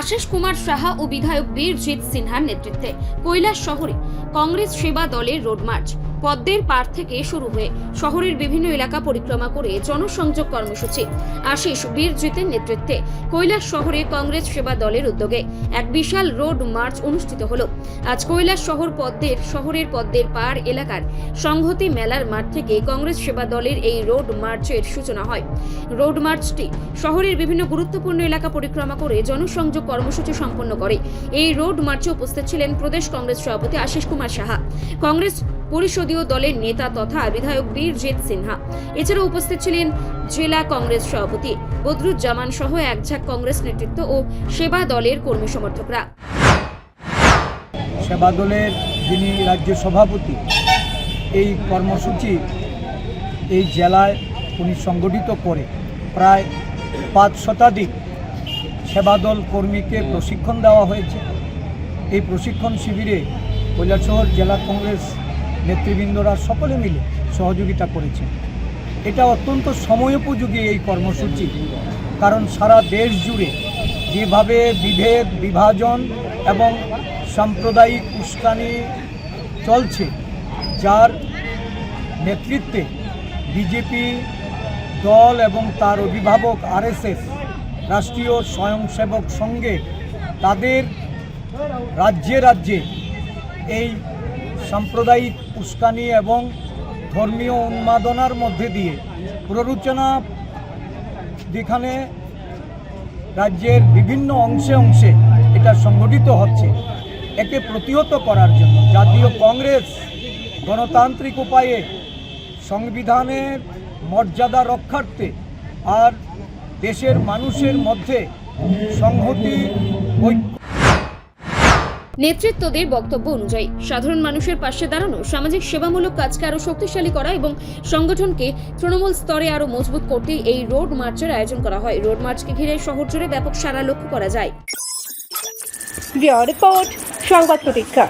আশিস কুমার সাহা ও বিধায়ক বীরজিৎ সিনহার নেতৃত্বে কৈলাস শহরে কংগ্রেস সেবা দলের রোড মার্চ। পদ্মের পার থেকে শুরু হয়ে শহরের বিভিন্ন এলাকা পরিক্রমা করে জনসংযোগ কর্মসূচি। আশিস বীরজিতের নেতৃত্বে কৈলাস শহরে কংগ্রেস সেবা দলের উদ্যোগে এক বিশাল রোড মার্চ অনুষ্ঠিত হল। আজ কৈলাস শহর পদ্মের, শহরের পদ্মের পার এলাকার সংহতি মেলার মাঠ থেকে কংগ্রেস সেবা দলের এই রোড মার্চের সূচনা হয়। রোড মার্চটি শহরের বিভিন্ন গুরুত্বপূর্ণ এলাকা পরিক্রমা করে জনসংযোগ কর্মসূচি সম্পন্ন করে। এই রোড মার্চে উপস্থিত ছিলেন প্রদেশ কংগ্রেস সভাপতি আশিস কুমার সাহা। কংগ্রেস পরিষদীয় দলের নেতা তথা বিধায়ক বীরজিৎ সিনহা। এছাড়া উপস্থিত ছিলেন জেলা কংগ্রেস সভাপতি বদরুজ্জামান সহ একঝাক কংগ্রেস নেতৃত্ব ও সেবা দলের কর্মী সমর্থকরা। সেবা দলের যিনি রাজ্য সভাপতি, এই কর্মসূচি এই জেলায় উনি সংগঠিত করে প্রায় পাঁচ শতাধিক সেবাদল কর্মীকে প্রশিক্ষণ দেওয়া হয়েছে। এই প্রশিক্ষণ শিবিরে কৈলাসহর জেলা কংগ্রেস নেতৃবৃন্দরা সকলে মিলে সহযোগিতা করেছে। এটা অত্যন্ত সময়োপযোগী এই কর্মসূচি, কারণ সারা দেশ জুড়ে যেভাবে বিভেদ, বিভাজন এবং সাম্প্রদায়িক উস্কানি চলছে, যার নেতৃত্বে বিজেপি দল এবং তার অভিভাবক আরএসএস, রাষ্ট্রীয় স্বয়ংসেবক সঙ্গে তাদের রাজ্যে রাজ্যে এই সাম্প্রদায়িক উস্কানি এবং ধর্মীয় উন্মাদনার মধ্যে দিয়ে প্ররোচনা যেখানে রাজ্যের বিভিন্ন অংশে অংশে এটা সংগঠিত হচ্ছে, একে প্রতিহত করার জন্য জাতীয় কংগ্রেস গণতান্ত্রিক উপায়ে সংবিধানের মর্যাদা রক্ষার্থে আর দেশের মানুষের মধ্যে সংহতি ঐক্য নেতৃত্বদের বক্তব্য অনুযায়ী, সাধারণ মানুষের পাশে দাঁড়ানো, সামাজিক সেবামূলক কাজকে আরও শক্তিশালী করা এবং সংগঠনকে তৃণমূল স্তরে আরও মজবুত করতে এই রোড মার্চের আয়োজন করা হয়। রোড মার্চকে ঘিরে শহর জুড়ে ব্যাপক সারা লক্ষ্য করা যায়। রিপোর্ট, সংবাদ প্রতীক্ষা।